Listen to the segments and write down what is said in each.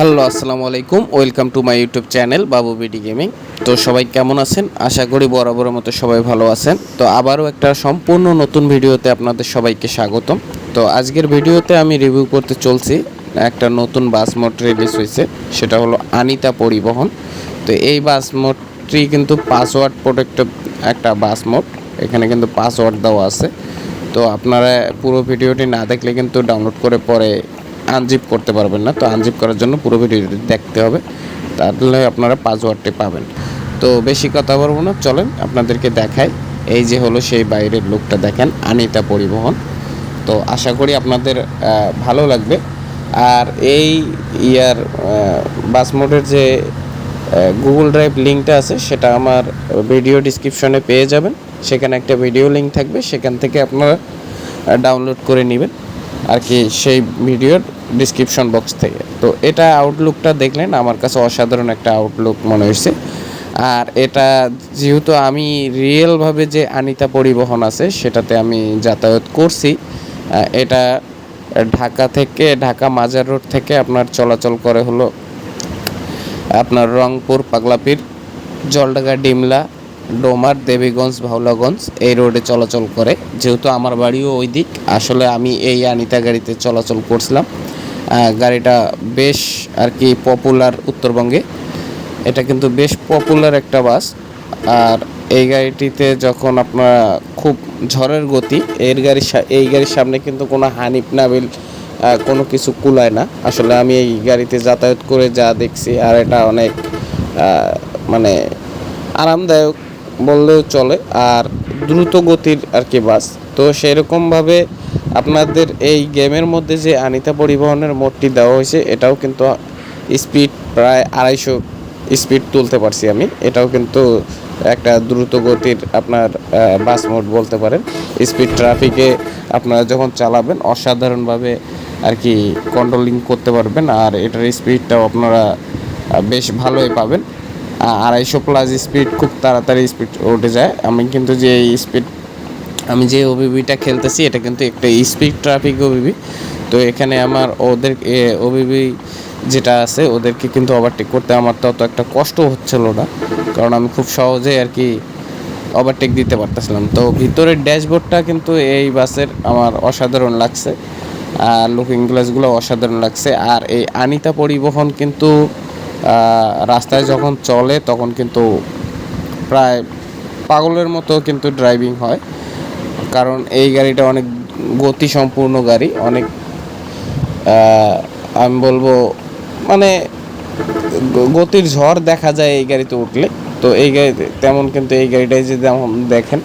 Hello, আসসালামু আলাইকুম। Welcome to my YouTube channel Babu BD gaming তো সবাই কেমন আছেন? আশা করি বরাবরের মতো সবাই ভালো আছেন। তো আবারও একটা সম্পূর্ণ নতুন ভিডিওতে আপনাদের সবাইকে স্বাগতম। তো আজকের ভিডিওতে আমি রিভিউ করতে চলছি, একটা নতুন বাস মোট রিলিজ হয়েছে, সেটা হলো আনিতা পরিবহন। তো এই বাস মোটটি কিন্তু পাসওয়ার্ড প্রোটেক্টেড একটা বাস মোট এখানে কিন্তু পাসওয়ার্ড দেওয়া আছে। তো আপনারা পুরো ভিডিওটি না দেখলে কিন্তু ডাউনলোড করে পরে আনজিপ করতে পারবেন না। তো আনজিপ করার জন্য পুরো ভিডিওটি দেখতে হবে। তাহলে আপনারা পাসওয়ার্ডটি পাবেন। তো বেশি কথা বলব না। চলেন আপনাদেরকে দেখাই। এই যে হলো সেই বাইরের লোকটা দেখেন আনিতা পরিবহন। তো আশা করি আপনাদের ভালো লাগবে। আর এই ইয়ার বাস মোডের যে গুগল ড্রাইভ লিঙ্কটা আছে, সেটা আমার ভিডিও ডিসক্রিপশনে পেয়ে যাবেন। সেখানে একটা ভিডিও লিঙ্ক থাকবে। সেখান থেকে আপনারা ডাউনলোড করে নেবেন। আর কি সেই ভিডিওর ডিসক্রিপশন বক্স থেকে। তো এটা আউটলুকটা দেখলেন, আমার কাছে অসাধারণ একটা আউটলুক মনে হয়েছে। আর এটা যেহেতু আমি রিয়েলভাবে যে আনিতা পরিবহন আছে, সেটাতে আমি যাতায়াত করছি এটা ঢাকা থেকে, ঢাকা মাজার রোড থেকে আপনার চলাচল করে হলো আপনার রংপুর, পাগলাপির জলডাঙ্গা ডিমলা ডোমার, দেবীগঞ্জ, ভাওলাগঞ্জ এই রোডে চলাচল করে। যেহেতু আমার বাড়িও ওই দিক, আসলে আমি এই আনিতা গাড়িতে চলাচল করছিলাম। গাড়িটা বেশ আর কি পপুলার উত্তরবঙ্গে। এটা কিন্তু বেশ পপুলার একটা বাস। আর এই গাড়িটিতে যখন আপনার খুব ঝড়ের গতি, এর গাড়ির এই গাড়ির সামনে কিন্তু কোনো হানিফ নাবিল কোনো কিছু কুলায় না। আসলে আমি এই গাড়িতে যাতায়াত করে যা দেখছি, আর এটা অনেক মানে আরামদায়ক বললেও চলে আর দ্রুত গতির আর কি বাস। তো সেরকমভাবে আপনাদের এই গেমের মধ্যে যে আনিতা পরিবহনের মোডটি দেওয়া হয়েছে, এটাও কিন্তু স্পিড প্রায় আড়াইশো স্পিড তুলতে পারছি আমি। এটাও কিন্তু একটা দ্রুত গতির আপনার বাস মোড বলতে পারেন। স্পিড ট্রাফিকে আপনারা যখন চালাবেন, অসাধারণভাবে আর কি কন্ট্রোলিং করতে পারবেন আর এটার স্পিডটাও আপনারা বেশ ভালোই পাবেন। আড়াইশো প্লাস স্পিড খুব তাড়াতাড়ি স্পিড উঠে যায়। আমি কিন্তু যে স্পিড আমি যে ওবিবিটা খেলতেছি, এটা কিন্তু একটা স্পিড ট্রাফিক ওবিবি তো এখানে আমার ওদের ওবিবি যেটা আছে, ওদেরকে কিন্তু ওভারটেক করতে আমার তত একটা কষ্ট হচ্ছিল না। কারণ আমি খুব সহজে আর কি ওভারটেক দিতে পারতেছিলাম। তো ভিতরের ড্যাশবোর্ডটা কিন্তু এই বাসের আমার অসাধারণ লাগছে। আর লুকিং গ্লাসগুলো অসাধারণ লাগছে। আর এই আনিতা পরিবহন কিন্তু রাস্তায় যখন চলে তখন কিন্তু প্রায় পাগলের মতো কিন্তু ড্রাইভিং হয়। কারণ এই গাড়িটা অনেক গতি সম্পূর্ণ গাড়ি, অনেক আমি বলব মানে গতির ঝড় দেখা যায় এই গাড়িতে উঠলে। তো এই গাড়িতে তেমন কিন্তু এই গাড়িটাই যদি যেমন দেখেন,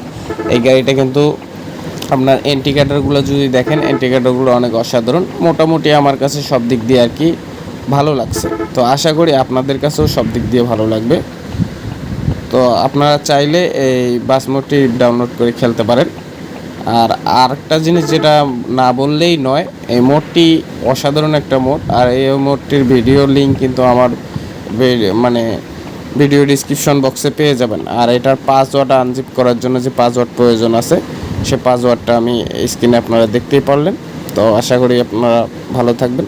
এই গাড়িটা কিন্তু আপনার এন্টিকেটারগুলো যদি দেখেন এন্টিকেটারগুলো অনেক অসাধারণ। মোটামুটি আমার কাছে সব দিক দিয়ে আর কি ভালো লাগছে। তো আশা করি আপনাদের কাছেও সব দিক দিয়ে ভালো লাগবে। তো আপনারা চাইলে এই বাস মোডটি ডাউনলোড করে খেলতে পারেন। আর আরেকটা জিনিস যেটা না বললেই নয়, এই মোডটি অসাধারণ একটা মোড আর এই মোডটির ভিডিও লিঙ্ক কিন্তু আমার মানে ভিডিও ডিসক্রিপশন বক্সে পেয়ে যাবেন। আর এটার পাসওয়ার্ড আনজিপ করার জন্য যে পাসওয়ার্ড প্রয়োজন আছে, সে পাসওয়ার্ডটা আমি স্ক্রিনে আপনারা দেখতেই পারলেন। তো আশা করি আপনারা ভালো থাকবেন।